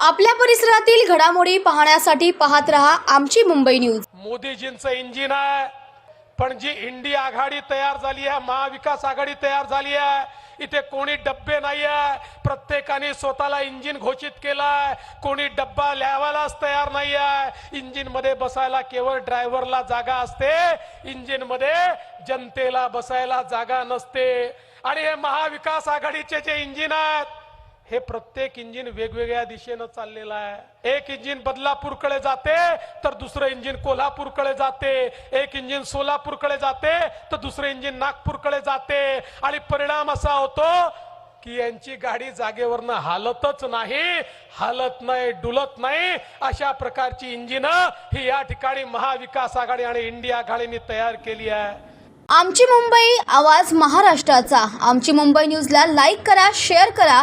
आपल्या परिसरातील घडामोडी पाहण्यासाठी पाहत रहा आमची मुंबई न्यूज. मोदीजींचं इंजिन आहे पण जी इंडी आघाडी तयार झाली आहे महाविकास आघाडी तयार झाली आहे इथे कोणी डब्बे नाही आहे प्रत्येकाने स्वतःला इंजिन घोषित केलाय. कोणी डब्बा लिहावायलाच तयार नाही आहे इंजिनमध्ये बसायला केवळ ड्रायव्हरला जागा असते. इंजिनमध्ये जनतेला बसायला जागा नसते. आणि हे महाविकास आघाडीचे जे इंजिन आहेत हे प्रत्येक इंजिन वेगवेगळ्या दिशेनं चाललेलं आहे. एक इंजिन बदलापूरकडे जाते तर दुसरं इंजिन कोल्हापूरकडे जाते. एक इंजिन सोलापूरकडे जाते तर दुसरं इंजिन नागपूरकडे जाते. आणि परिणाम असा होतो की यांची गाडी जागेवरनं हालतच नाही हालत नाही डुलत नाही. अशा प्रकारची इंजिन ही या ठिकाणी महाविकास आघाडी आणि इंडिया आघाडीने तयार केली आहे. आमची मुंबई आवाज महाराष्ट्राचा. आमची मुंबई न्यूजला लाईक करा शेअर करा.